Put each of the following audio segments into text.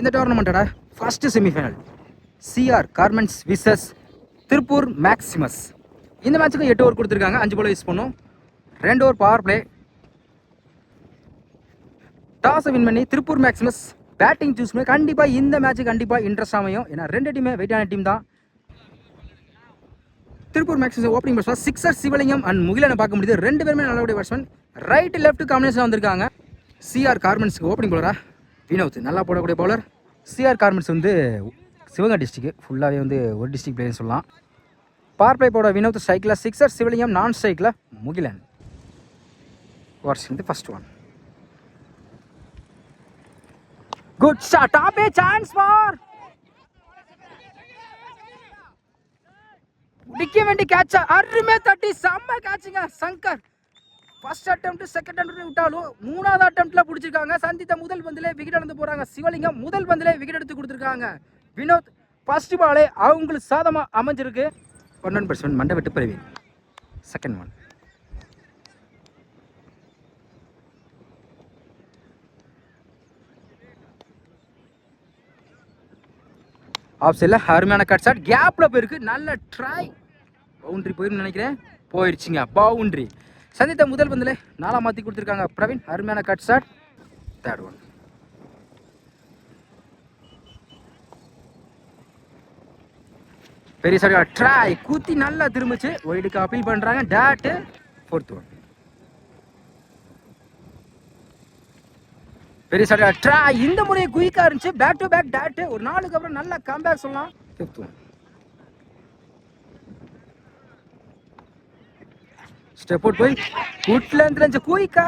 இந்த டோர்னமெண்ட்டோட first semifinal CR Garments versus Tiruppur Maximus இந்த மேட்ச்சுக்கு எட்டு ஓவர் கொடுத்துருக்காங்க. அஞ்சு போல் யூஸ் பண்ணும் ரெண்டு ஓவர் பவர் பிளே டாஸை வின் பண்ணி திருப்பூர் மேக்ஸிமஸ் பேட்டிங் சூஸ் பண்ணி கண்டிப்பாக இந்த மேட்ச் கண்டிப்பாக இன்ட்ரெஸ்ட் அமையும். ஏன்னா ரெண்டு டீமே வெயிட்டான டீம் தான். Tiruppur Maximus opening batsman sixer Sivalingam and முகிலனை பார்க்க முடியுது. ரெண்டு பேருமே நல்லபடிய பேட்ஸ்மேன் ரைட் லெஃப்ட் காம்பினேஷன் வந்திருக்காங்க. சிஆர் கார்மெண்ட்ஸ்க்கு ஓப்பனிங் பவுலரா வினோத் நல்லா போடக்கூடிய பவுலர் சிஆர் கார்மெண்ட்ஸ் வந்து சிவகங்கை டிஸ்ட்ரிக்கு ஃபுல்லாகவே வந்து ஒரு டிஸ்ட்ரிக் பிளேயர்னு சொல்லலாம். பார்ப்பை பிளே போட வினோத் ஸ்ட்ரைக்கில் சிக்ஸர் சிவலிங்கம் நான் ஸ்ட்ரைக்கில் முகிலன். வாட்ஸ் இந்த first one good shot top a chance for பிடிக்க வேண்டி கேட்சா அருமே தட்டி செம்ம கேட்சுங்க Shankar. First attempt second attempt விட்டாலும் மூணாவது அட்டெம்ப்ட்ல பிடிச்சிருக்காங்க. சந்தித்த முதல் பந்திலே விக்கெட் எடுத்து போறாங்க. சிவலிங்கம் முதல் பந்திலே விக்கெட் எடுத்து கொடுத்துருக்காங்க. வினோத் ஃபர்ஸ்ட் பாலே அவங்களுக்கு சாதமா அமைஞ்சிருக்கு. ஒன் பர்சன்ட் மண்டை விட்டு பிரவீன் செகண்ட் ஒன் ஆஃப் சைடில் அருமையான கட் ஷாட் கேப்பில் போயிருக்கு. நல்ல ட்ரை பவுண்ட்ரி போயிருன்னு நினைக்கிறேன். போயிடுச்சுங்க பவுண்ட்ரி சந்தித்த முதல் பந்தில் நாலாம் மாற்றி கொடுத்துருக்காங்க பிரவீன். அருமையான கட் ஷாட் தேர்ட் ஒன் பெரிய சார் ட்ரை கூத்தி நல்லா திரும்பிச்சு. ஒயிடுக்கு அப்பீல் பண்ணுறாங்க டேட்டு ஃபோர்த் ஒன் பெரிய சார் ட்ரை இந்த முறையை குயிக்காக இருந்துச்சு. பேக் டு பேக் டேட்டு ஒரு நாளுக்கு அப்புறம் நல்ல கம்பேக் சொல்லலாம். ஃபிஃப்த் ஒன் ஸ்டெப் அவுட் போய் குட்லேருந்து இருந்து குயிக்கா?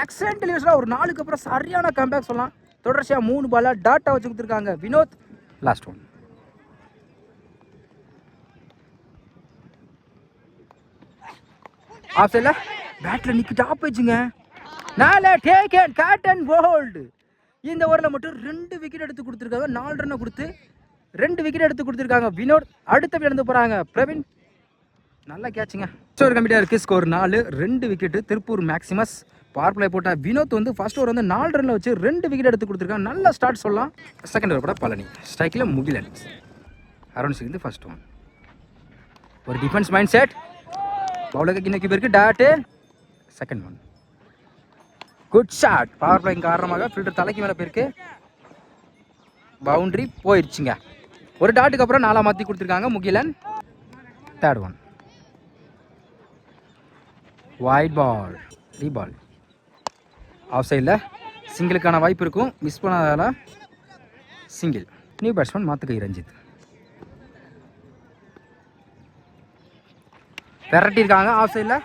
ஆக்சிடென்ட் லீவ்ஸ்லாம் ஒரு நாளுக்கு அப்புறம் சரியான கம்பேக் சொல்லலாம். தொடர்ச்சியாக மூணு பாலாக டாட்டா வச்சு கொடுத்துருக்காங்க. வினோத் லாஸ்ட் ஒன் ஆஃப் சைடில் பேட்டில் நிற்க டாப் வச்சுங்க நால take and caught and bowled இந்த ஓவரில் மட்டும் ரெண்டு விக்கெட் எடுத்து கொடுத்துருக்காங்க. நாலு ரன்னை கொடுத்து ரெண்டு விக்கெட் எடுத்து கொடுத்துருக்காங்க. வினோத் அடுத்த விழுந்து போகிறாங்க பிரவீன் நல்லா கேட்சுங்க. ஸ்கோர் கம்பெனியாக இருக்குது ஸ்கோர் நாலு ரெண்டு wicket Tiruppur Maximus power play போட்ட வினோத் வந்து ஃபர்ஸ்ட் ஓவர் வந்து நாலு ரன்ல வச்சு ரெண்டு விக்கெட் எடுத்து கொடுத்துருக்காங்க. நல்ல ஸ்டார்ட் சொல்லலாம். செகண்ட் ஓவர் கூட பழனி. ஸ்ட்ரைக்கில் Mugilan around six first one ஒரு டிஃபென்ஸ் மைண்ட் செட் பவுலருக்கு இன்னைக்கு பேருக்கு dot second one good shot power பிளேயின் காரணமாக ஃபில்டர் தலைக்கு மேலே போயிருக்கு. பவுண்டரி போயிடுச்சுங்க ஒரு டாட்டுக்கு அப்புறம் நாலாம் மாற்றி கொடுத்துருக்காங்க Mugilan. Third one wide ball re ball off சைடில் சிங்கிளுக்கான வாய்ப்பு இருக்கும். மிஸ் பண்ணாதால சிங்கிள் நியூ பேட்ஸ்மேன் மாத்துக்கை ரஞ்சித். விரட்டியிருக்காங்க ஆஃப் சைடில்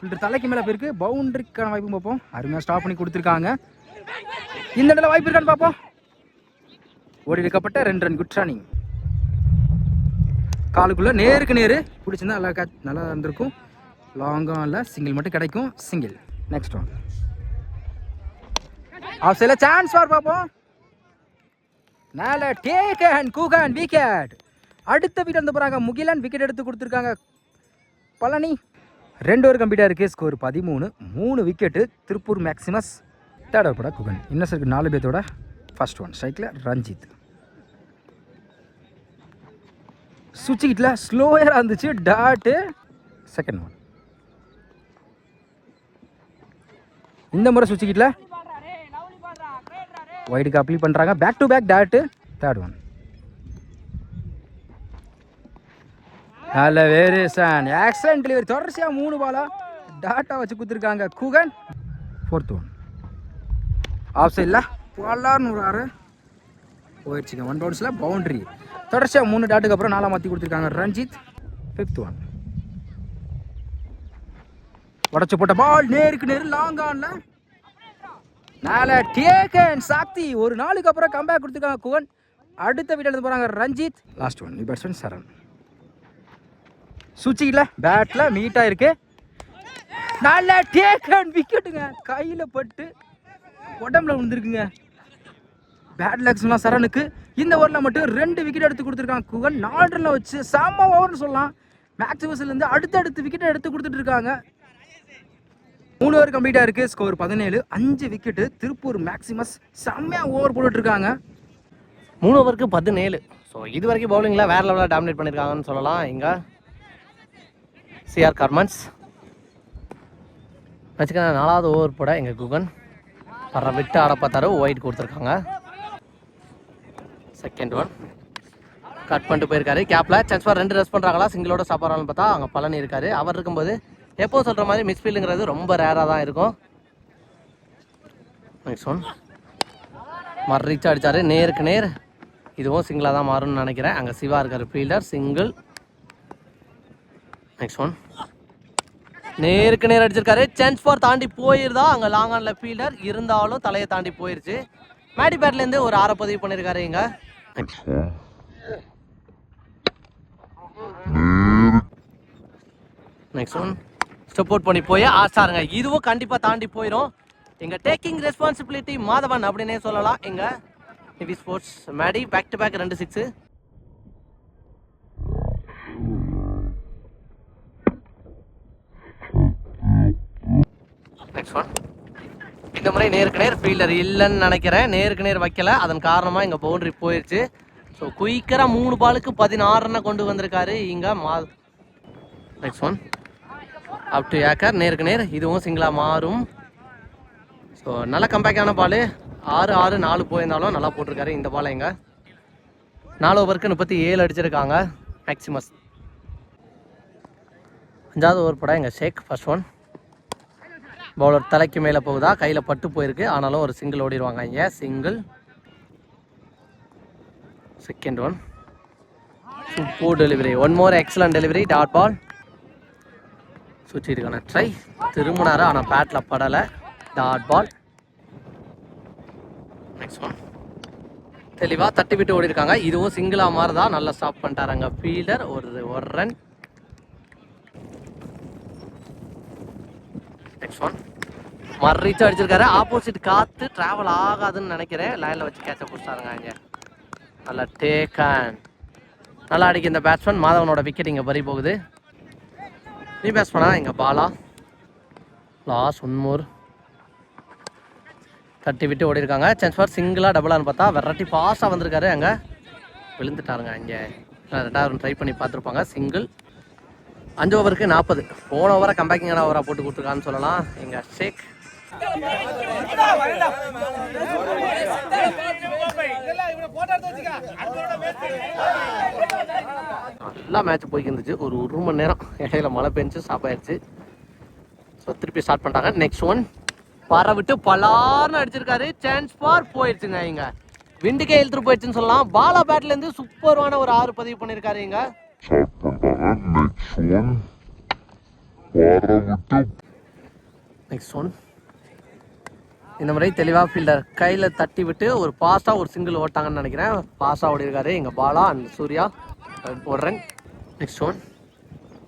ஃபில்டர் தலைக்கு மேலே போயிருக்கு. பவுண்டரிக்கான வாய்ப்பும் பார்ப்போம். அருமையாக ஸ்டாப் பண்ணி கொடுத்துருக்காங்க. இந்த இடத்துல வாய்ப்பு இருக்கான்னு பார்ப்போம். ஓடி எடுக்கப்பட்ட ரெண்டு ரன் குட் ரன்னிங் காலுக்குள்ளே நேருக்கு நேரு பிடிச்சிருந்தா நல்லா catch- நல்லா இருந்திருக்கும். லாங்கும் இல்லை சிங்கிள் மட்டும் கிடைக்கும் சிங்கிள் நெக்ஸ்ட் ஒன் ஆஃப் சில சான்ஸ் பார் பார்ப்போம் மேலே டேக் அண்ட் கூகன் விக்கெட் அடுத்த விக்கெட் வந்து போகிறாங்க முகிலன் விக்கெட் எடுத்து கொடுத்துருக்காங்க. பழனி. ரெண்டு ஒரு கம்ப்ளீட்டாக இருக்குது ஸ்கோர் பதிமூணு. மூணு wicket Tiruppur Maximus third over Guhan. Guhan இன்னசருக்கு நாலு பேர்த்தோட ஃபர்ஸ்ட் ஒன் ஸ்ட்ரைக்கில் ரஞ்சித். சுவிட்ச் கிட்டில் ஸ்லோயராக இருந்துச்சு டாட்டு செகண்ட் ஒன் இந்த முறை சுவிட்ச் கிட்டில் ஒயிடுக்கு அப்ளை பண்ணுறாங்க back to back dot third one நல்ல வேரியேஷன் ஆக்சிடென்ட் டெலிவரி தொடர்ச்சியாக மூணு பாலா டாட்டா வச்சு கொடுத்துருக்காங்க. குகன் ஃபோர்த் ஒன் ஆஃப் சைடில் பல்லார்னு ஒரு ஆறு. போயிடுச்சுங்க. ஒன் பவுன்ஸில் பவுண்ட்ரி தொடர்ச்சியாக மூணு டாட்டுக்கு அப்புறம் நாலாம் மாற்றி கொடுத்துருக்காங்க. ரஞ்சித் ஃபிஃப்த் ஒன் உடச்சு போட்ட பால் நேருக்கு நேர் லாங் ஆன்ல நால டேக்கன் சாக்தி ஒரு நாளுக்கு அப்புறம் கம்பேக் கொடுத்துருக்காங்க குவன் அடுத்த வீட்டில் இருந்து போகிறாங்க Ranjith. Last one batsman Saran. சுவிட்சில் பேட்டில் மீட்டாக இருக்கு நல்ல டேக்கன் விக்கெட்டுங்க கையில் பட்டு உடம்புல விழுந்துருக்குங்க. பேட் லக்ஸ்லாம் சரணுக்கு. இந்த ஓவரில் மட்டும் ரெண்டு விக்கெட் எடுத்து கொடுத்துருக்காங்க குகன். நாலு ரன்ல வச்சு செம்ம ஓவர்னு சொல்லலாம். மேக்ஸிமஸ்லேருந்து அடுத்தடுத்து விக்கெட் எடுத்து கொடுத்துட்டு இருக்காங்க. மூணு ஓவர் கம்ப்ளீட்டாக இருக்குது ஸ்கோர் பதினேழு அஞ்சு விக்கெட்டு திருப்பூர் மேக்ஸிமஸ் செம்மையாக ஓவர் போட்டுட்ருக்காங்க. மூணு ஓவருக்கு பதினேழு. ஸோ இது வரைக்கும் பவுலிங்கில் வேறு லெவலில் டாமினேட் பண்ணியிருக்காங்கன்னு சொல்லலாம். இங்கே சிஆர் கர்மன்ஸ் வச்சுக்க நாலாவது ஓவர் போட எங்கள் குகன். வர விட்டு ஆட பார்த்தாரு. ஒயிட் கொடுத்துருக்காங்க. செகண்ட் ஒன் கட் பண்ணிட்டு போயிருக்காரு. கேப்பில் சான்ஸ் ஃபார் ரெண்டு ரெஸ்ட் பண்ணுறாங்களா சிங்கிளோட சாப்பிட்றாங்கன்னு பார்த்தா அங்கே பழனி இருக்காரு. அவர் இருக்கும்போது எப்போ சொல்கிற மாதிரி மிஸ்ஃபீல்டுங்கிறது ரொம்ப ரேராக தான் இருக்கும். நெக்ஸ்ட் ஒன் மறு ரீச் அடித்தார் நேருக்கு நேர். இதுவும் சிங்கிளாக தான் மாறும்னு நினைக்கிறேன். அங்கே சிவா இருக்கிற ஃபீல்டர் சிங்கிள் நெக்ஸ்ட் ஒன் நேருக்கு நேர் அடிச்சிருக்காரு. சான்ஸ் ஃபார் தாண்டி போயிருந்தா அங்கே லாங் ஆனில் ஃபீல்டர் இருந்தாலும் தலையை தாண்டி போயிருச்சு. மேடி பேட்லேருந்து ஒரு ஆற பதிவு பண்ணியிருக்காரு இங்கே. நெக்ஸ்ட் ஒன் சப்போர்ட் பண்ணி போய் ஆசாருங்க. இதுவும் கண்டிப்பாக தாண்டி போயிடும் எங்கள் டேக்கிங் ரெஸ்பான்சிபிலிட்டி மாதவன் அப்படின்னே சொல்லலாம். எங்கள் Nivi sports Maddy back to back ரெண்டு சிக்ஸு நெக்ஸ்ட் ஒன் இந்த முறை நேருக்கு நேர் ஃபீல்டர் இல்லைன்னு நினைக்கிறேன். நேருக்கு நேர் வைக்கல. அதன் காரணமாக இங்கே பவுண்ட்ரி போயிடுச்சு ஸோ குயிக்கராக மூணு பாலுக்கு பதினாறுன்னு கொண்டு வந்திருக்காரு இங்கே மா next one up to yorker நேருக்கு நேர் இதுவும் சிங்கிளாக மாறும். ஸோ நல்ல கம்பேக்கான பால் ஆறு ஆறு நாலு போயிருந்தாலும் நல்லா போட்டிருக்காரு இந்த பால் எங்க. நாலு ஓவருக்கு முப்பத்தி ஏழு அடிச்சிருக்காங்க. மேக்சிமஸ் அஞ்சாவது ஓவர் படம் எங்கள் ஷேக் ஃபர்ஸ்ட் ஒன் பவுலர் தலைக்கு மேலே போகுதா? கையில் பட்டு போயிருக்கு. ஆனாலும் ஒரு சிங்கிள் ஓடிடுவாங்க ஏன் single second one super delivery one more excellent delivery dot ball சுற்றிருக்கான try திரும்பினாரு? ஆனால் பேட்டில் படலை. டாட் பால் நெக்ஸ்ட் ஒன் தெளிவாக தட்டி விட்டு ஓடி இருக்காங்க இதுவும் சிங்கிளாக மாதிரி தான் நல்லா ஸ்டாப் பண்ணிட்டாருங்க. ஃபீல்டர் ஒரு ஒரு ரன் நெக்ஸ்ட் ஒன் மறுச்சு அடிச்சிருக்காரு. ஆப்போசிட் காத்து டிராவல் ஆகாதுன்னு நினைக்கிறேன். லைனில் வச்சு கேட்ச பிடிச்சாருங்க இங்கே. நல்லா டேக்கன் நல்லா அடிக்க இந்த பேட்ஸ்மேன் மாதவனோட விக்கெட் இங்கே பறி போகுது. நீ பேட்ஸ்மேனா இங்கே பாலா. லாஸ் ஒன்மோர் தட்டி விட்டு ஓடி இருக்காங்க சான்ஸ் ஃபார் சிங்கிளாக டபுளான்னு பார்த்தா வெரைட்டி ஃபாஸ்ட்டாக வந்திருக்காரு அங்கே. விழுந்துட்டாருங்க இங்கே ரெண்டாவது ட்ரை பண்ணி பார்த்துருப்பாங்க. சிங்கிள் அஞ்சு ஓவருக்கு நாற்பது போன ஓவரை கம்பேக்கிங்கான ஓவராக போட்டு கொடுத்துருக்கான்னு சொல்லலாம். எங்கள் ஷேக் நல்லா மேட்ச் போய்க்கு இருந்துச்சு. ஒரு ஒரு மணி நேரம் இடையில மழை பெஞ்சு ஸ்டாப் ஆயிடுச்சு. ஸோ திருப்பி ஸ்டார்ட் பண்ணிட்டாங்க. நெக்ஸ்ட் ஒன் வர விட்டு பலார்னு அடிச்சிருக்காரு. சான்ஸ் ஃபார் போயிடுச்சுங்க இங்க. விண்டுக்கே இழுத்துட்டு போயிடுச்சுன்னு சொல்லலாம். பாலா பேட்ல இருந்து சூப்பரான ஒரு ஆறு பதிவு பண்ணிருக்காரு இங்க. நெக்ஸ்ட் ஒன் இந்த முறை தெளிவாக ஃபீல்டர் கையில் தட்டி விட்டு ஒரு பாஸாக ஒரு சிங்கிள் ஓட்டாங்கன்னு நினைக்கிறேன். பாஸாக ஓடி இருக்காரு எங்கள் பாலா அண்ட் சூர்யா. போடுறேன் நெக்ஸ்ட் ஒன்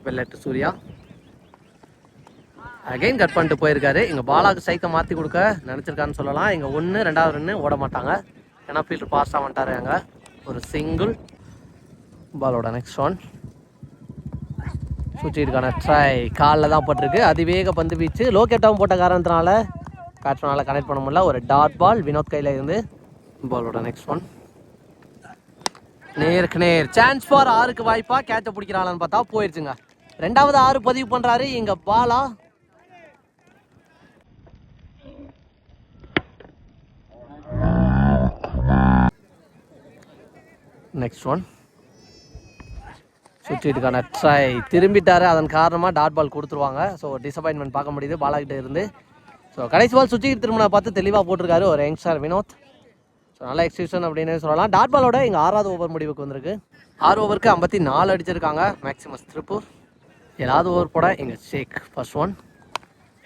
வெள்ளட்டு சூர்யா அகைன் கட் பண்ணிட்டு போயிருக்காரு. எங்கள் பாலாவுக்கு சைக்கை மாற்றி கொடுக்க நினச்சிருக்கான்னு சொல்லலாம். இங்கே ஒன்று ரெண்டாவது ரன்னு ஓட மாட்டாங்க. ஏன்னா ஃபீல்டர் பாஸாக வந்துட்டாரு அங்கே. ஒரு சிங்கிள் பாலோட நெக்ஸ்ட் ஒன் சுற்றிருக்கான ட்ரை காலில் தான் போட்டிருக்கு. அதிவேக பந்து வீச்சு. லோக்கேட்டாகவும் போட்ட காரணத்தினால பேட்ஸ்மேனால் கனெக்ட் பண்ண முடியல. ஒரு டாட் பால் வினோத் கையில் இருந்து பாலோட நெக்ஸ்ட் ஒன் நேருக்கு நேர். சான்ஸ் ஃபார் ஆறுக்கு வாய்ப்பா கேட்ச பிடிக்கிறாளான்னு பார்த்தா போயிருச்சுங்க. ரெண்டாவது ஆறு பதிவு பண்றாரு இங்க பாலா. நெக்ஸ்ட் ஒன் சுற்றிட்டுக்கான ட்ரை திரும்பிட்டாரு அதன் காரணமாக டாட் பால் கொடுத்துருவாங்க. ஸோ டிசப்பாயின்மெண்ட் பார்க்க முடியுது பாலாகிட்ட இருந்து. ஸோ கடைசி பால் சுற்றிக்கிட்டு திரும்பின பார்த்து தெளிவாக போட்டிருக்காரு ஒரு யங்ஸ்டர் வினோத். ஸோ நல்ல எக்ஸிபிஷன் அப்படின்னு சொல்லலாம். டாட் பாலோட எங்கள் ஆறாவது ஓவர் முடிவுக்கு வந்திருக்கு. ஆறு ஓவருக்கு ஐம்பத்தி நாலு அடிச்சிருக்காங்க. மேக்ஸிமஸ் திருப்பூர் ஏழாவது ஓவர் போட எங்கள் ஷேக் ஃபர்ஸ்ட் ஒன்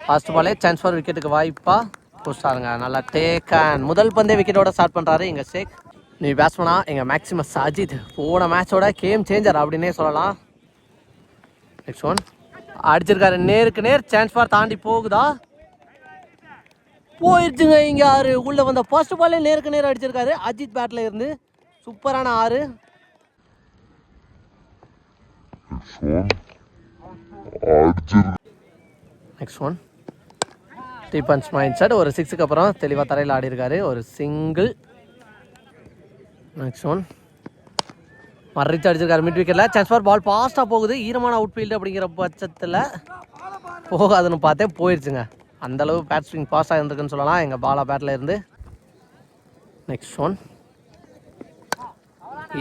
ஃபர்ஸ்ட் பாலே சான்ஸ் ஃபார் விக்கெட்டுக்கு வாய்ப்பா போஸ்டாருங்க நல்லா டேக் அண்ட் முதல் பந்தே விக்கெட்டோட ஸ்டார்ட் பண்ணுறாரு எங்கள் ஷேக் நீ பேட்ஸ்மனா எங்கள் மேக்ஸிமஸ் அஜித் போன மேட்சோட கேம் சேஞ்சர் அப்படின்னே சொல்லலாம். நெக்ஸ்ட் ஒன் அடிச்சிருக்காரு. நேருக்கு நேர் சான்ஸ் ஃபார் தாண்டி போகுதா? போயிடுச்சுங்க இங்க ஆறு. உள்ள வந்த ஃபர்ஸ்ட் பாலே நேருக்கு நேர் அடிச்சிருக்காரு. அஜித் பேட்ல இருந்து சூப்பரான ஆறு. Next one three punch mind set ஒரு சிக்ஸுக்கு அப்புறம் தெளிவாக தரையில் ஆடி இருக்காரு ஒரு சிங்கிள் நெக்ஸ்ட் ஒன் மறைச்சு அடிச்சிருக்காரு மிட் விக்கெட்டில் சான்ஸ் ஃபார் பால் ஃபாஸ்ட்டாக போகுது. ஈரமான அவுட் ஃபீல்டு அப்படிங்கிற பட்சத்தில் போகாதுன்னு பார்த்தே போயிடுச்சுங்க அந்தளவு பேட் ஸ்விங் பாஸ் ஆகிருந்துருக்குன்னு சொல்லலாம். எங்கள் பாலா பேட்டில் இருந்து. நெக்ஸ்ட் ஒன்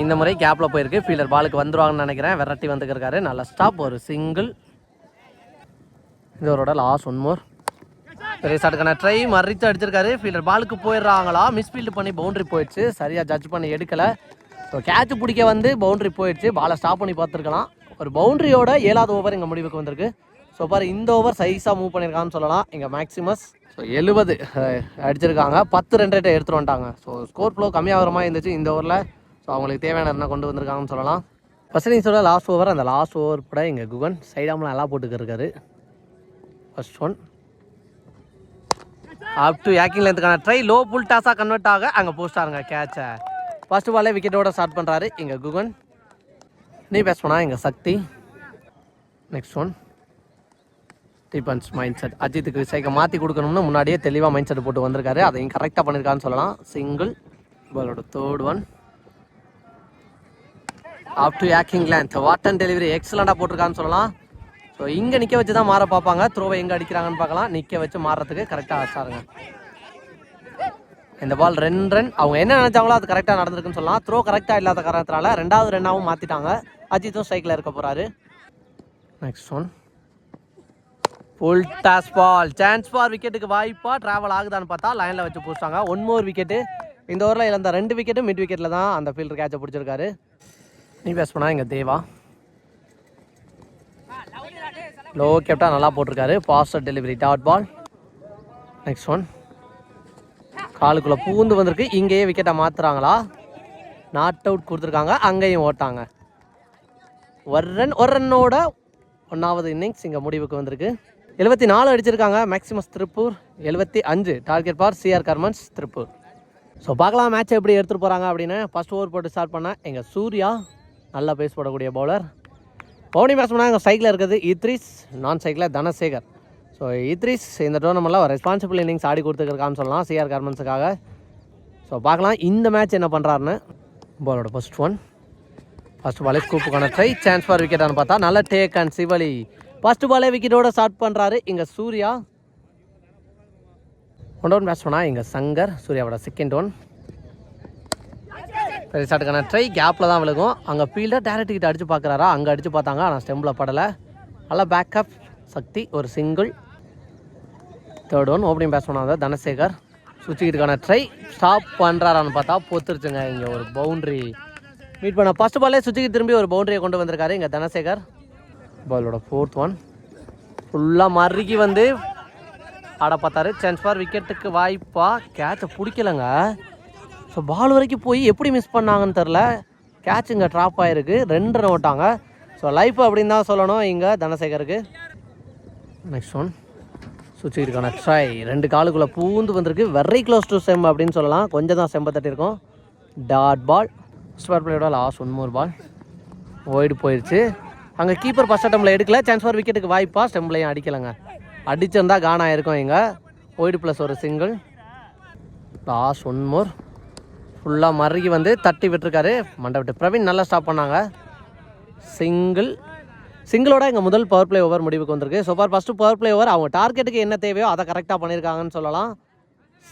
இந்த முறை கேப்பில் போயிருக்கு. ஃபீல்டர் பாலுக்கு வந்துருவாங்கன்னு நினைக்கிறேன். விரட்டி வந்துருக்காரு நல்ல ஸ்டாப் ஒரு சிங்கிள் இதோட லாஸ்ட் ஒன் மோர் பெரிய ஷாட்டுக்கான ட்ரை மறித்து அடிச்சிருக்காரு. ஃபீல்டர் பாலுக்கு போயிடுறாங்களா? மிஸ்ஃபீல்டு பண்ணி பவுண்ட்ரி போயிடுச்சு. சரியாக ஜட்ஜ் பண்ணி எடுக்கலை. ஸோ கேட்ச் பிடிக்க வந்து பவுண்டரி போயிடுச்சு. பாலை ஸ்டாப் பண்ணி பார்த்துருக்கலாம். ஒரு பவுண்டரியோட ஏழாவது ஓவர் எங்கள் முடிவுக்கு வந்திருக்கு. ஸோ பாரு இந்த ஓவர் சைஸாக மூவ் பண்ணியிருக்கான்னு சொல்லலாம். இங்கே மேக்ஸிமஸ் ஸோ எழுபது அடிச்சிருக்காங்க. பத்து ரெண்டு ரேட்டை எடுத்துகிட்டு வந்துட்டாங்க. ஸோ ஸ்கோர் ஃப்ளோ கம்மியாகிற மாதிரி இருந்துச்சு இந்த ஓவரில் ஸோ அவங்களுக்கு தேவையான என்ன கொண்டு வந்திருக்காங்கன்னு சொல்லலாம். ஃபஸ்ட் இன்னிங்ஸோட லாஸ்ட் ஓவர் அந்த லாஸ்ட் ஓவர் கூட இங்கே குகன் சைடாமல் நல்லா போட்டுக்கிருக்காரு first one up to yorking லென்த்துக்கான try low full டாஸாக கன்வெர்ட் ஆக அங்கே போஸ்டாருங்க கேட்சை ஃபஸ்ட் பாலே விக்கெட்டோட ஸ்டார்ட் பண்ணுறாரு இங்கே குகன். நீ பேஸ் பண்ணா எங்கள் Sakthi. Next one defence mind set அஜித்துக்கு சைக்கை மாற்றி கொடுக்கணும்னு முன்னாடியே தெளிவாக மைண்ட் செட் போட்டு வந்திருக்காரு. அதையும் கரெக்டாக பண்ணியிருக்கான்னு சொல்லலாம். சிங்கிள் பாலோட third one up to yorking length what and delivery எக்ஸலண்டாக போட்டிருக்கான்னு சொல்லலாம். ஸோ இங்கே நிற்க வச்சு தான் மாற பார்ப்பாங்க. த்ரோவை எங்கே அடிக்கிறாங்கன்னு பார்க்கலாம். நிற்க வச்சு மாறுறதுக்கு கரெக்டாக ஆசாருங்க இந்த பால் ரெண்டு ரன் அவங்க என்ன நினச்சாங்களோ அது கரெக்டாக நடந்திருக்குன்னு சொல்லலாம். த்ரோ கரெக்டாக இல்லாத காரணத்தினால ரெண்டாவது ரன்னாகவும் மாற்றிட்டாங்க அஜித்தும் ஸ்ட்ரைக்கில் இருக்க போகிறாரு next one full toss ball chance for விக்கெட்டுக்கு வாய்ப்பா ட்ராவல் ஆகுதான்னு பார்த்தா லைனில் வச்சு பிடிச்சாங்க ஒன் மோர் விக்கெட்டு இந்த ஓவரில் இழந்த ரெண்டு விக்கெட்டு மிட் விக்கெட்டில் தான் அந்த ஃபீல்டர் கேட்சை பிடிச்சிருக்காரு. நீ பேஸ் பண்ணா இங்கே தேவா. லோ கேப்டா நல்லா போட்டிருக்காரு. Faster delivery dot ball next one காலுக்குள்ளே பூந்து வந்திருக்கு. இங்கேயே விக்கெட்டை மாற்றுறாங்களா நாட் அவுட் கொடுத்துருக்காங்க. அங்கேயும் ஓட்டாங்க. ஒரு ரன் ஒரு ரன்னோட ஒன்றாவது இன்னிங்ஸ் இங்கே முடிவுக்கு வந்திருக்கு. எழுபத்தி நாலு அடிச்சிருக்காங்க. மேக்ஸிமஸ் திருப்பூர் எழுபத்தி அஞ்சு. Target for CR Garments Tiruppur so பார்க்கலாம் மேட்ச் எப்படி எடுத்துகிட்டு போகிறாங்க அப்படின்னு ஃபர்ஸ்ட் ஓவர் போட்டு ஸ்டார்ட் பண்ண எங்கள் சூர்யா. நல்லா பேஸ் போடக்கூடிய பவுலர் பவுனிங் பேட்ஸ்மேனாக எங்கள் சைக்கிளில் இருக்குது இத்ரிஸ் நான் சைக்கிளில் தனசேகர். ஸோ இத்ரிஸ் இந்த டோர்னமெண்ட்டில் ஒரு ரெஸ்பான்சிபிள் இன்னிங்ஸ் ஆடி கொடுத்துருக்கான்னு சொல்லலாம் சிஆர் கார்மெண்ட்ஸுக்காக ஸோ பார்க்கலாம் இந்த மேட்ச் என்ன பண்ணுறாருன்னு பாலோட ஃபர்ஸ்ட் ஒன் ஃபஸ்ட் பாலே ஸ்கூப்புக்கான ட்ரை சான்ஸ் ஃபார் விக்கெட்டானு பார்த்தா நல்ல டேக் அண்ட் சிவலி. ஃபஸ்ட்டு பாலே விக்கெட்டோட ஸ்டார்ட் பண்ணுறாரு இங்கே சூர்யா. ஒன் டவுன் பேட்ஸ்மனா இங்கே சங்கர். சூர்யாவோட செகண்ட் ஒன் பெரிய ஷாட்டுக்கான ட்ரை கேப்பில் தான் விழுகும். அங்கே ஃபீல்டர் டேரக்ட் கிட்ட அடிச்சு பார்க்குறாரா அங்கே அடிச்சு பார்த்தாங்க ஆனால் ஸ்டெம்பில் படலை. நல்லா பேக்கப் சக்தி ஒரு சிங்கிள் தேர்ட் ஒன் ஓப்பனிங் பேட்ஸ்மனாக இருந்தால் தனசேகர். சுவிட்சுக்கிட்டுக்கான ட்ரை ஸ்டாப் பண்ணுறாரான்னு பார்த்தா பொத்துருச்சுங்க. இங்கே ஒரு பவுண்ட்ரி மீட் பண்ண ஃபஸ்ட் பாலே சுவிட்சுக்கு திரும்பி ஒரு பவுண்டரியை கொண்டு வந்திருக்காரு. இங்கே தனசேகர். பாலோட ஃபோர்த் ஒன் ஃபுல்லாக மறுக்கி வந்து ஆட பார்த்தாரு. சான்ஸ் ஃபார் விக்கெட்டுக்கு வாய்ப்பா. கேட்சை பிடிக்கலங்க. ஸோ பால் வரைக்கும் போய் எப்படி மிஸ் பண்ணாங்கன்னு தெரில கேட்ச் இங்கே ட்ராப் ஆகிருக்கு ரெண்டு ரன் ஓட்டாங்க ஸோ லைஃப் அப்படின்னு தான் சொல்லணும் இங்கே தனசேகருக்கு. நெக்ஸ்ட் ஒன் சுவிட்சுக்கான ட்ரை ரெண்டு காலுக்குள்ளே பூந்து வந்திருக்கு. வெரி க்ளோஸ் டு செம் அப்படின்னு சொல்லலாம். கொஞ்சம் தான் செம்ப தட்டியிருக்கோம். டாட் பால் ஸ்டார் பிளேயோட last one more ball wide போயிடுச்சு அங்கே கீப்பர் ஃபஸ்ட் அட்டம்பில் எடுக்கல. சான்ஸ் ஃபார் விக்கெட்டுக்கு வாய்ப்பா. ஸ்டெம்ப்லையும் அடிக்கலைங்க. அடிச்சிருந்தா கான் ஆயிருக்கும் இங்கே. ஒயிட் ப்ளஸ் ஒரு சிங்கிள் லாஸ்ட் ஒன் மோர் ஃபுல்லாக மறுகி வந்து தட்டி விட்டுருக்காரு. மண்டை விட்டு பிரவீன் நல்லா ஸ்டாப் பண்ணாங்க. சிங்கிள் சிங்கிளோட எங்கள் முதல் பவர் பிளே ஓவர் முடிவுக்கு வந்திருக்கு. So for first power play over அவங்க டார்கெட்டுக்கு என்ன தேவையோ அதை கரெக்டாக பண்ணியிருக்காங்கன்னு சொல்லலாம்.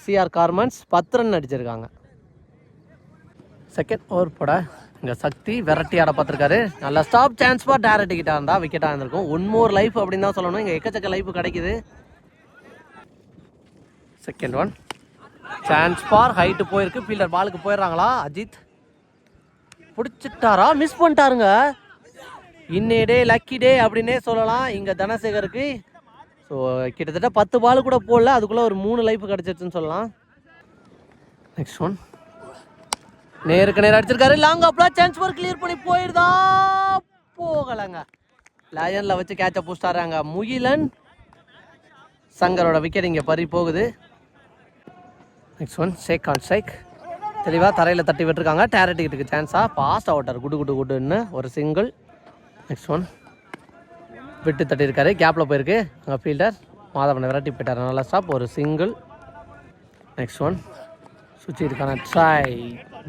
சிஆர் கார்மெண்ட்ஸ் பத்து ரன் அடிச்சிருக்காங்க. செகண்ட் ஓவர் போட இங்கே சக்தி விரட்டி ஆட பார்த்துருக்காரு. நல்லா ஸ்டாப் சான்ஸ் ஃபார் டேரக்ட் கிட்ட இருந்தால் விக்கெட்டாக இருந்திருக்கும். ஒன் மோர் லைஃப் அப்படின்னு தான் சொல்லணும். இங்கே எக்கச்சக்க லைஃப் கிடைக்குது. Second one chance for height போயிருக்கு. ஃபீல்டர் பாலுக்கு போயிடுறாங்களா? அஜித். பிடிச்சிட்டாரா? மிஸ் பண்ணிட்டாருங்க. இன்னே டே லக்கி டே அப்படின்னே சொல்லலாம். இங்கே தனசேகருக்கு. ஸோ கிட்டத்தட்ட பத்து பால் கூட போடல. அதுக்குள்ளே ஒரு மூணு லைஃப் கிடச்சிருச்சுன்னு சொல்லலாம். நெக்ஸ்ட் ஒன் நேருக்கு நேரம் அடிச்சிருக்காரு. லாங் அப்லா சான்ஸ் ஃபார் கிளியர் பண்ணி போயிருதா? போகலைங்க. லயனில் வச்சு கேட்சை புடிச்சிட்டாராங்க முகிலன் சங்கரோட விக்கெட் இங்கே பறி போகுது. Next one Shaik on Shaik தெளிவாக தரையில் தட்டி விட்டுருக்காங்க. டேரட்டிக்கிட்டுக்கு சான்ஸாக பாஸ்ட் அவுட்டார் குடு குடு குடுன்னு ஒரு சிங்கிள் நெக்ஸ்ட் ஒன் விட்டு தட்டியிருக்காரு. கேப்பில் போயிருக்கு. அங்கே ஃபீல்டர் மாதவனை விரட்டி போயிட்டார். நல்லா ஸ்டாப் ஒரு சிங்கிள் நெக்ஸ்ட் ஒன் சுவிட்ச் இருக்கான ட்ரை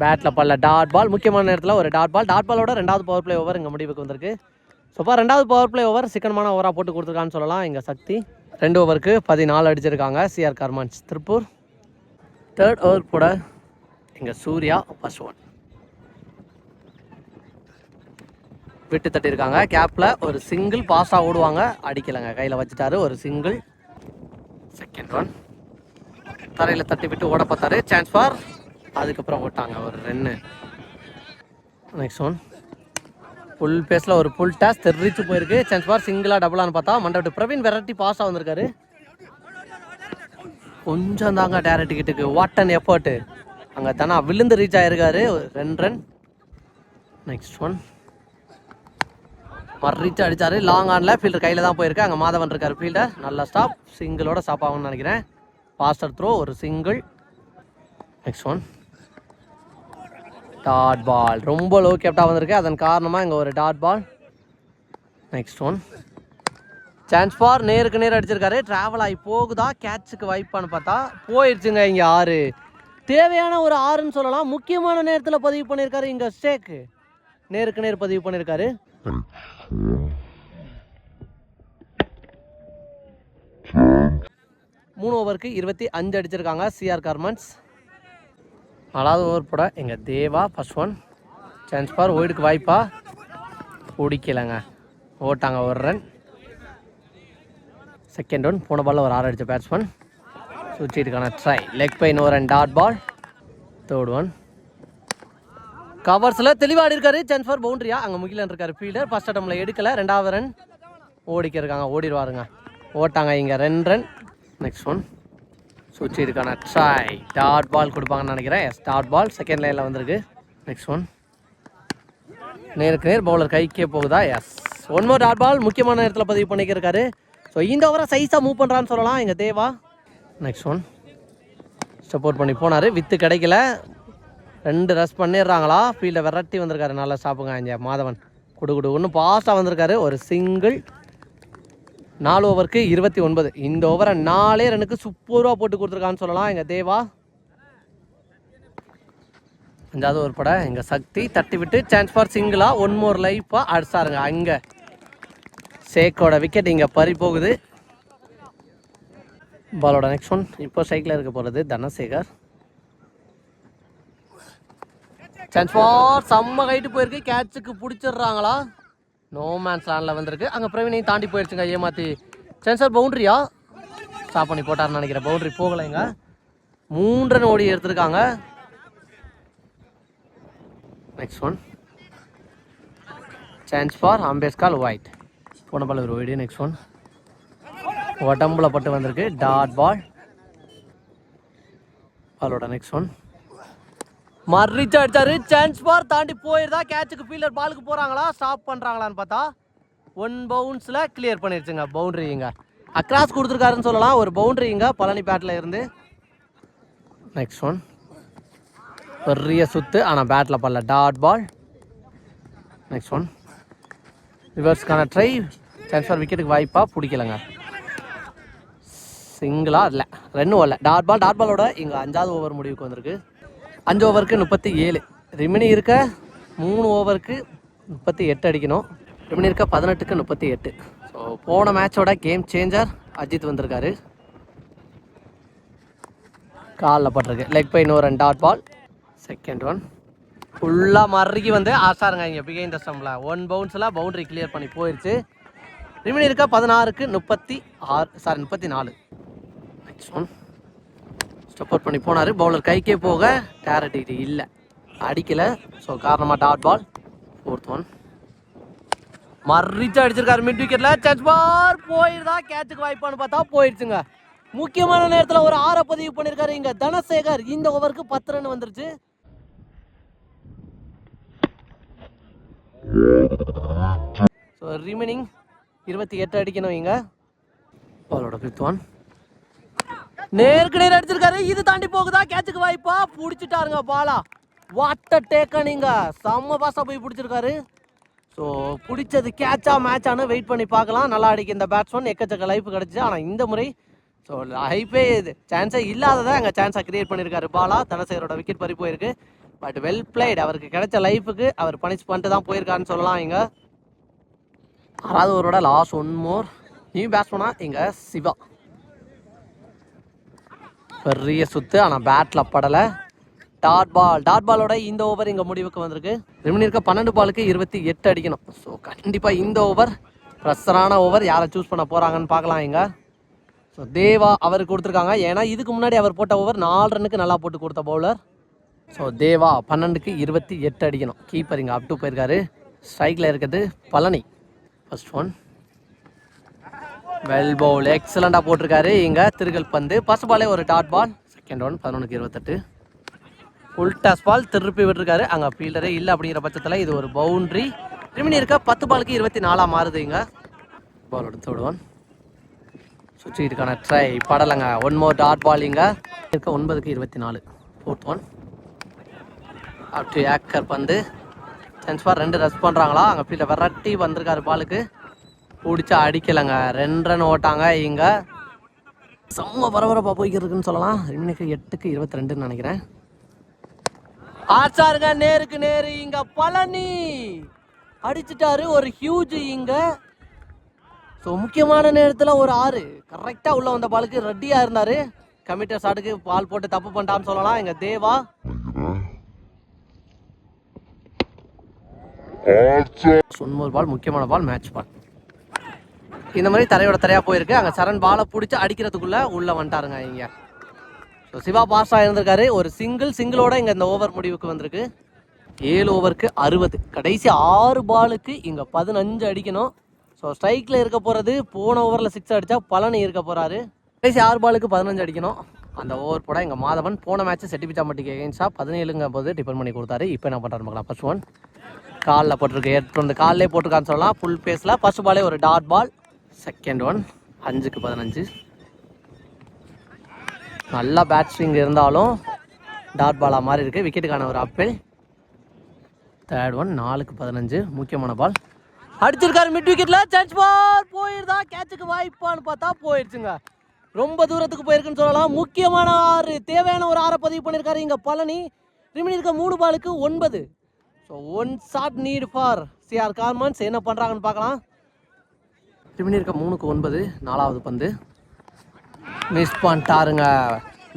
பேட்டில் பல்ல டாட் பால் முக்கியமான நேரத்தில் ஒரு டாட் பால் டாட் பாலோட ரெண்டாவது பவர் பிளே ஓவர் இங்கே முடிவுக்கு வந்திருக்கு. சோப்பா ரெண்டாவது பவர் பிளே ஓவர் சிக்கனமான ஓவராக போட்டு கொடுத்துருக்கான்னு சொல்லலாம். இங்கே சக்தி ரெண்டு ஓவருக்கு பதினாலு அடிச்சிருக்காங்க. CR Garments Tiruppur. Third over கூட இங்கே சூர்யா ஃபர்ஸ்ட் ஒன் விட்டு தட்டியிருக்காங்க கேப்பில் ஒரு சிங்கிள் பாஸாக ஓடுவாங்க. அடிக்கலைங்க. கையில் வச்சுட்டாரு. ஒரு சிங்கிள் செகண்ட் ஒன் தரையில் தட்டி விட்டு ஓட பார்த்தாரு. சான்ஸ் ஃபார் அதுக்கப்புறம் ஓட்டாங்க ஒரு ரென்னு நெக்ஸ்ட் ஒன் ஃபுல் பேஸில் ஒரு ஃபுல் டாஸ் தெரிச்சு போயிருக்கு. சான்ஸ் ஃபார் சிங்கிளாக டபுளான்னு பார்த்தா மண்டபட்டு பிரவீன் வெரைட்டி பாஸாக வந்திருக்காரு. கொஞ்சம் தாங்க டேரக்ட் கிட்டுக்கு வாட் அண்ட் எஃபர்ட்டு அங்கே தானே விழுந்து ரீச் ஆகிருக்காரு ரெண்டு ரன் நெக்ஸ்ட் ஒன் மறு ரீச் அடித்தார் லாங் ஆனில் ஃபீல்டர் கையில் தான் போயிருக்கு. அங்கே மாதவன் இருக்கார் ஃபீல்டர் நல்ல ஸ்டாப் சிங்கிளோட ஸ்டாப் ஆகும்னு நினைக்கிறேன். ஃபாஸ்டர் த்ரோ ஒரு single next one dot ball ரொம்ப லோ கேப்டாக வந்திருக்கு. அதன் காரணமாக இங்கே ஒரு dot ball next one chance for நேருக்கு நேர் அடிச்சிருக்காரு. ட்ராவல் ஆகி போகுதா? கேட்சுக்கு வாய்ப்பான்னு பார்த்தா போயிடுச்சுங்க இங்கே ஆறு. தேவையான ஒரு ஆறுன்னு சொல்லலாம். முக்கியமான நேரத்தில் பதிவு பண்ணியிருக்காரு இங்கே ஸ்டேக்கு நேருக்கு நேர் பதிவு பண்ணியிருக்காரு மூணு ஓவருக்கு இருபத்தி அஞ்சு அடிச்சிருக்காங்க. சிஆர் கார்மெண்ட்ஸ் நாலாவது ஓவர் போட. எங்கள் Deva first one chance for ஓய்டுக்கு வாய்ப்பா. பிடிக்கலங்க. ஓட்டாங்க ஒரு ரன் செகண்ட் ஒன் போன பாலில் ஒரு ஆறு அடித்த பேட்ஸ்மேன் சுவிட்சிட்டுக்கான ட்ரை லெக் பைன் ஒரு run dot ball third one கவர்ஸில் தெளிவாடி இருக்காரு சான்ஸ் ஃபார் பவுண்டரியா அங்கே முகிலன் இருக்காரு ஃபீல்டர் ஃபஸ்ட் அட்டம்ல எடுக்கல. ரெண்டாவது ரன் ஓடிக்க இருக்காங்க ஓடிடுவாருங்க. ஓட்டாங்க இங்கே ரெண்டு ரன் நெக்ஸ்ட் ஒன் சுவிட்ச் இருக்கான ட்ரை டாட் பால் கொடுப்பாங்கன்னு நினைக்கிறேன். எஸ் டாட் பால் செகண்ட் லைனில் வந்திருக்கு. நெக்ஸ்ட் ஒன் நேருக்கு நேர் பவுலர் கைக்கே போகுதா? Yes one more dot ball முக்கியமான நேரத்தில் பதிவு பண்ணிக்கிருக்காரு. ஸோ இந்த ஓவரை சைஸாக மூவ் பண்ணுறான்னு சொல்லலாம். எங்கள் தேவா. நெக்ஸ்ட் ஒன் சப்போர்ட் பண்ணி போனார். வித்து கிடைக்கல. ரெண்டு ரஸ் பண்ணிடுறாங்களா? ஃபீல்டை விரட்டி வந்திருக்காரு. நல்லா ஸ்டாப்புங்க இங்கே மாதவன். குடு குடு ஒன்று பாஸ்ட்டாக வந்திருக்காரு. ஒரு சிங்கிள் நாலு ஓவருக்கு இருபத்தி ஒன்பது. இந்த ஓவரை நாலே ரனுக்கு சூப்பராக போட்டு கொடுத்துருக்கான்னு சொல்லலாம். எங்கள் தேவா? அஞ்சாவது ஓவர் பட. எங்கள் சக்தி தட்டி விட்டு சான்ஸ் ஃபார் சிங்கிளாக ஒன் மோர் லைஃபாக அடிச்சாருங்க. அங்கே ஷேக்கோட விக்கெட் இங்கே பறி போகுது. பாலோட நெக்ஸ்ட் ஒன் இப்போ சைக்கிளில் இருக்க போகிறது தனசேகர். சான்ஸ் ஃபார் செம்ம கைட்டு போயிருக்கு. கேட்சுக்கு பிடிச்சிடுறாங்களா? நோ மேன்ஸ் லேண்டில் வந்திருக்கு. அங்கே பிரவீனையும் தாண்டி போயிடுச்சுங்க ஏமாத்தி. சான்சர் பவுண்ட்ரியா ஸ்டாப் பண்ணி போட்டார்னு நினைக்கிறேன். பவுண்ட்ரி போகலைங்க. மூன்று ஓடி எடுத்திருக்காங்க. நெக்ஸ்ட் ஒன் சான்ஸ் ஃபார் அம்பேஸ்கால் ஒயிட் போன பால் ஒரு ஓடி நெக்ஸ்ட் ஒன் உடம்புல பட்டு வந்திருக்கு. டாட் பால் பாலோட நெக்ஸ்ட் ஒன் மறிச்சு அடிச்சாரு. சான்ஸ் பார் தாண்டி போயிருந்தா கேட்சுக்கு ஃபீல்டர் பாலுக்கு போகிறாங்களா ஸ்டாப் பண்ணுறாங்களான்னு பார்த்தா ஒன் பவுன்ஸில் கிளியர் பண்ணிருச்சுங்க. பவுண்ட்ரிங்க அக்ராஸ் கொடுத்துருக்காருன்னு சொல்லலாம். ஒரு பவுண்டரிங்க பழனி பேட்டில் இருந்து. நெக்ஸ்ட் ஒன் பெரிய சுத்து. ஆனால் பேட்டில் பல்ல. டாட் பால் நெக்ஸ்ட் ஒன் ரிவர்ஸ்க்கான ட்ரை சான்ஸ் ஃபார் விக்கெட்டுக்கு வாய்ப்பாக பிடிக்கலங்க. சிங்கிளாக இல்லை. ரெண்டும் இல்லை டாட் பால் டாட் பாலோட இங்கே அஞ்சாவது ஓவர் முடிவுக்கு வந்திருக்கு. அஞ்சு ஓவருக்கு முப்பத்தி ஏழு. ரிமினி இருக்க மூணு ஓவருக்கு முப்பத்தி எட்டு அடிக்கணும். ரிமினி இருக்க பதினெட்டுக்கு முப்பத்தி எட்டு. ஸோ போன மேட்சோட கேம் சேஞ்சர் அஜித் வந்திருக்காரு. காலில் பட்டிருக்கு. லெக் பை ஒரு ரெண்டு டாட் பால் செகண்ட் ஒன் ஃபுல்லாக மறுக்கி வந்து ஆசாருங்க இங்கே பிகைன் ஸ்டம்பில் ஒன் பவுன்ஸில் பவுண்டரி கிளியர் பண்ணி போயிடுச்சு ரிமினி இருக்க பதினாறுக்கு முப்பத்தி ஆறு சாரி முப்பத்தி நாலு. நெக்ஸ்ட் ஒன் சப்போர்ட் பண்ணி போனார். பவுலர் கைக்கே போக டேரக்டிவிட்டி இல்லை. அடிக்கலை. ஸோ காரணமாக டாட் பால் ஃபோர்த் ஒன் மறிச்சு அடிச்சிருக்காரு மிட் விக்கெட்டில் சர்ச் பார் போயிருந்தா கேட்சுக்கு வாய்ப்பான்னு பார்த்தா போயிடுச்சுங்க முக்கியமான நேரத்தில் ஒரு ஆற பதிவு பண்ணியிருக்காரு இங்கே தனசேகர். இந்த ஓவருக்கு பத்து ரன் வந்துருச்சு. ஸோ ரிமைனிங் இருபத்தி எட்டு அடிக்கணும் இங்கே. பாலோட ஃபிஃப்த் ஒன் நேருக்கு நேர் அடிச்சிருக்காரு இது தாண்டி போகுதா? கேட்சுக்கு வாய்ப்பா? பிடிச்சிட்டாருங்க பாலா. வாட்ட டேக்க நீங்க. செம்ம பாசா போய் பிடிச்சிருக்காரு. ஸோ பிடிச்சது கேட்சா மேட்சானு வெயிட் பண்ணி பார்க்கலாம். நல்லா அடிக்க இந்த பேட்ஸ்மேன் எக்கச்சக்க லைஃப் கிடச்சிச்சு. ஆனால் இந்த முறை ஸோ லைஃபே இது. சான்ஸே இல்லாததை அங்கே சான்ஸாக கிரியேட் பண்ணியிருக்காரு பாலா. தனசேகரோட விக்கெட் பறி போயிருக்கு. பட் வெல் பிளேட் அவருக்கு கிடைச்ச லைஃபுக்கு அவர் பனிஷ் பண்ணிட்டு தான் போயிருக்காருன்னு சொல்லலாம் இங்கே. ஆறாவது ஓவரோட லாஸ்ட் ஒன் மோர் நியூ பேட்ஸ்மேனா இங்கே சிவா. பெரிய சுத்து. ஆனால் பேட்டில் படலை. டாட் பால் டாட் பாலோட இந்த ஓவர் இங்கே முடிவுக்கு வந்திருக்கு. ரிமினி இருக்க பன்னெண்டு பாலுக்கு இருபத்தி எட்டு அடிக்கணும். ஸோ கண்டிப்பாக இந்த ஓவர் ப்ரெஷரான ஓவர் யாரை சூஸ் பண்ண போகிறாங்கன்னு பார்க்கலாம் இங்கே. ஸோ தேவா அவர் கொடுத்துருக்காங்க. ஏன்னா இதுக்கு முன்னாடி அவர் போட்ட ஓவர் நாலு ரன்னுக்கு நல்லா போட்டு கொடுத்த பவுலர் ஸோ தேவா பன்னெண்டுக்கு இருபத்தி எட்டு அடிக்கணும். கீப்பர் இங்கே அப் போயிருக்காரு. ஸ்ட்ரைக்கில் இருக்கிறது Palani. First one well bowl எக்ஸலண்டாக போட்டிருக்காரு. இங்கே திருகல் பந்து ஃபர்ஸ்ட் பாலே ஒரு டாட் பால் செகண்ட் ஒன் பதினொன்றுக்கு இருபத்தெட்டு. ஃபுல் டாஸ் பால் திருப்பி விட்டுருக்காரு. அங்கே ஃபீல்டரே இல்லை அப்படிங்கிற பட்சத்தில் இது ஒரு பவுண்ட்ரி ரிமினி இருக்கா பத்து பாலுக்கு இருபத்தி நாலாக மாறுது இங்கே. பால் எடுத்து விடுவான் சுற்றிக்கிட்டுக்கான ட்ரை படலைங்க. ஒன் மோர் டாட் பால் இங்கே. இருக்க ஒன்பதுக்கு இருபத்தி நாலு. ஃபோர்த் ஒன் அப் ஏக்கர் பந்து. சென்ஸ் ஃபார் ரெண்டு ரஸ் பண்ணுறாங்களா அங்கே ஃபீல்டர் விரட்டி வந்திருக்காரு பாலுக்கு பிடிச்சி அடிக்கலைங்க. ரெண்டு ரன் ஓட்டாங்க இங்கே. செம்ம பரபரப்பாக போய்க்கிட்டு இருக்குன்னு சொல்லலாம். இன்னைக்கு எட்டுக்கு இருபத்தி ரெண்டுன்னு நினைக்கிறேன். ஆச்சாருங்க நேருக்கு நேரு இங்க பழனி. அடிச்சிட்டாரு ஒரு ஹியூஜ் இங்க. ஸோ முக்கியமான நேரத்தில் ஒரு ஆறு. கரெக்டாக உள்ள வந்த பாலுக்கு ரெட்டியாக இருந்தார். கமிட்டர் ஷாட்டுக்கு பால் போட்டு தப்பு பண்ணிட்டான்னு சொல்லலாம். எங்கள் தேவா. சொன்னொரு பால் முக்கியமான பால் மேட்ச் பால் இந்த மாதிரி தரையோட தரையாக போயிருக்கு. அங்கே சரண் பாலை பிடிச்சி அடிக்கிறதுக்குள்ளே உள்ளே வந்துட்டாருங்க இங்கே. ஸோ சிவா பாஸாக இருந்திருக்காரு. ஒரு சிங்கிள் சிங்கிளோட இங்கே இந்த ஓவர் முடிவுக்கு வந்திருக்கு. ஏழு ஓவருக்கு அறுபது. கடைசி ஆறு பாலுக்கு இங்கே பதினஞ்சு அடிக்கணும். ஸோ ஸ்ட்ரைக்கில் இருக்க போகிறது போன ஓவரில் சிக்ஸ் அடித்தா பலனி இருக்க போகிறாரு கடைசி ஆறு பாலுக்கு பதினஞ்சு அடிக்கணும். அந்த ஓவர் போட எங்கள் மாதவன் போன மேட்ச்சை செட்டிபிச்சாம்பட்டிக்கு எகென்ஸ்டாக பதினேழுங்க போது டிபெண்ட் பண்ணி கொடுத்தாரு. இப்போ என்ன பண்ணுறாரு பார்க்கலாம் ஃபர்ஸ்ட் ஒன் காலில் போட்டிருக்கு. எடுத்து வந்து காலிலே போட்டிருக்கான்னு சொல்லலாம். ஃபுல் பேஸில் ஃபர்ஸ்ட் பாலே ஒரு டாட் பால் செகண்ட் ஒன் அஞ்சுக்கு பதினஞ்சு. நல்லா பேட் ஸ்விங் இருந்தாலும் டாட் பாலாக மாதிரி இருக்குது விக்கெட்டுக்கான ஒரு அப்பீல் தேர்ட் ஒன் நாலுக்கு பதினஞ்சு. முக்கியமான பால் அடிச்சிருக்காரு மிட் விக்கெட்டில் சான்ஸ் பால் போயிருந்தா கேட்சுக்கு வாய்ப்பான்னு பார்த்தா போயிடுச்சுங்க ரொம்ப தூரத்துக்கு போயிருக்குன்னு சொல்லலாம். முக்கியமான ஆறு. தேவையான ஒரு ஆறை பதிவு பண்ணியிருக்காரு இங்கே பழனி. ரிமினி இருக்க மூணு பாலுக்கு ஒன்பது. So one shot need for CR Garments என்ன பண்ணுறாங்கன்னு பார்க்கலாம். ரிமினி இருக்க மூணுக்கு ஒன்பது நாலாவது பந்து. மிஸ் பண்ணிட்டாருங்க.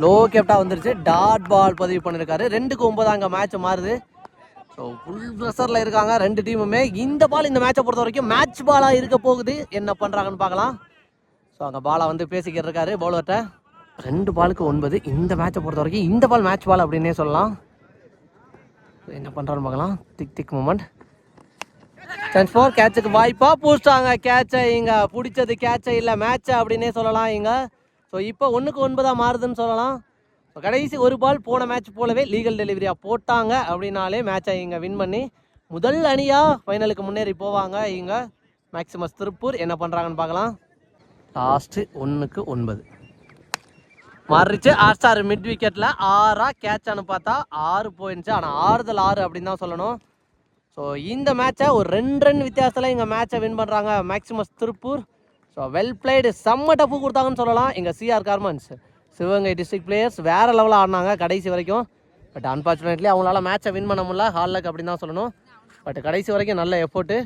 லோ கேப்டா வந்துருச்சு. டாட் பால் பதிவு பண்ணியிருக்காரு ரெண்டுக்கு ஒன்பதாங்க மேட்ச் மாறுது. ஸோ ஃபுல் ப்ரெஷரில் இருக்காங்க ரெண்டு டீமுமே இந்த பால் இந்த மேட்சை பொறுத்த வரைக்கும் மேட்ச் பாலாக இருக்க போகுது. என்ன பண்ணுறாங்கன்னு பார்க்கலாம். ஸோ அங்கே பாலா வந்து பேசிக்கிட்டு இருக்காரு பவுலர்கிட்ட ரெண்டு பாலுக்கு ஒன்பது. இந்த மேட்சை பொறுத்த வரைக்கும் இந்த பால் மேட்ச் பால் அப்படின்னே சொல்லலாம். என்ன பண்ணுறான்னு பார்க்கலாம். திக் திக் மூமெண்ட் சான்ஸ் ஃபோர் கேட்சுக்கு வாய்ப்பாக பூச்சிட்டாங்க கேட்சை இங்கே பிடிச்சது கேட்சை இல்லை மேட்சை அப்படின்னே சொல்லலாம் இங்கே. ஸோ இப்போ ஒன்றுக்கு ஒன்பதாக மாறுதுன்னு சொல்லலாம். ஸோ கடைசி ஒரு பால் போன மேட்ச் போலவே லீகல் டெலிவரியாக போட்டாங்க அப்படின்னாலே மேட்சை இங்கே வின் பண்ணி முதல் அணியாக ஃபைனலுக்கு முன்னேறி போவாங்க இங்கே. மேக்சிமஸ் திருப்பூர் என்ன பண்ணுறாங்கன்னு பார்க்கலாம். லாஸ்ட்டு ஒன்றுக்கு ஒன்பது. மாறிச்சு ஆஸ்டார் மிட் விக்கெட்டில் ஆறாக கேட்ச் பார்த்தா ஆறு போயிடுச்சு ஆனால் ஆறுதல் ஆறு அப்படின்னு தான் சொல்லணும். ஸோ இந்த மேட்சை ஒரு ரெண்டு ரன் வித்தியாசத்தில் இங்கே மேட்சை வின் பண்ணுறாங்க Maximus Tiruppur. So well played செம்ம டப்பு கொடுத்தாங்கன்னு சொல்லலாம். எங்கள் சிஆர் கார்மன்ஸ் சிவகங்கை டிஸ்ட்ரிக்ட் பிளேயர்ஸ் வேறு லெவலில் ஆடினாங்க கடைசி வரைக்கும். பட் அன்ஃபார்ச்சுனேட்லி அவங்களால மேட்சை வின் பண்ண முடியல. ஹால் லக் அப்படின்னு தான் சொல்லணும். பட் கடைசி வரைக்கும் நல்ல எஃபோர்ட்டு